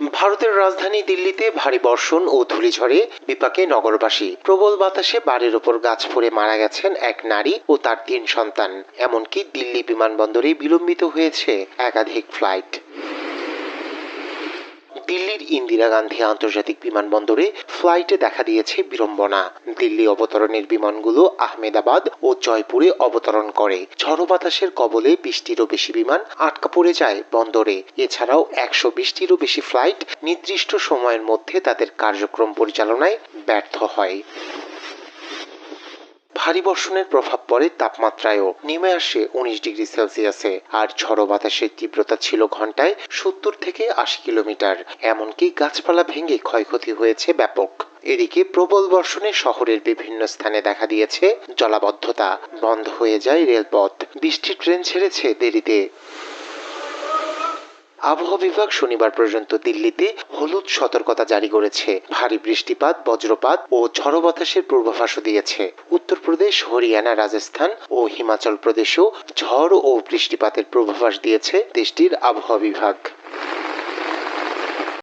ভারতের রাজধানী দিল্লিতে ভারী বর্ষণ ও ধূলিঝড়ে বিপাকে নগরবাসী। প্রবল বাতাসে বাড়ির ওপর গাছ পড়ে মারা গেছেন এক নারী ও তার তিন সন্তান। এমনকি দিল্লি বিমানবন্দরে বিলম্বিত হয়েছে একাধিক ফ্লাইট। দিল্লির ইন্দিরা গান্ধী আন্তর্জাতিক বিমানবন্দরে ফ্লাইটে দেখা দিয়েছে বিড়ম্বনা। দিল্লি অবতরণের বিমানগুলো আহমেদাবাদ ও জয়পুরে অবতরণ করে। ঝড়ো বাতাসের কবলে বিশটিরও বেশি বিমান আটকা পড়ে যায় বন্দরে। এছাড়াও একশো বিশটিরও বেশি ফ্লাইট নির্দিষ্ট সময়ের মধ্যে তাদের কার্যক্রম পরিচালনায় ব্যর্থ হয়। ভারী বর্ষণের প্রভাব পড়ে তাপমাত্রায়ও নেমে আসে উনিশ ডিগ্রি সেলসিয়াসে। আর ঝড়ো বাতাসের তীব্রতা ছিল ঘন্টায় সত্তর থেকে আশি কিলোমিটার। এমনকি গাছপালা ভেঙে ক্ষয়ক্ষতি হয়েছে ব্যাপক। এদিকে প্রবল বর্ষণে শহরের বিভিন্ন স্থানে দেখা দিয়েছে জলাবদ্ধতা। বন্ধ হয়ে যায় রেলপথ। বৃষ্টির ট্রেন ছেড়েছে দেরিতে। আবহাওয়া বিভাগ শনিবার পর্যন্ত দিল্লিতে হলুদ সতর্কতা জারি করেছে। ভারী বৃষ্টিপাত, বজ্রপাত ও ঝড় বাতাসের পূর্বাভাসও দিয়েছে। উত্তরপ্রদেশ, হরিয়ানা, রাজস্থান ও হিমাচল প্রদেশেও ঝড় ও বৃষ্টিপাতের পূর্বাভাস দিয়েছে দেশটির আবহাওয়া বিভাগ।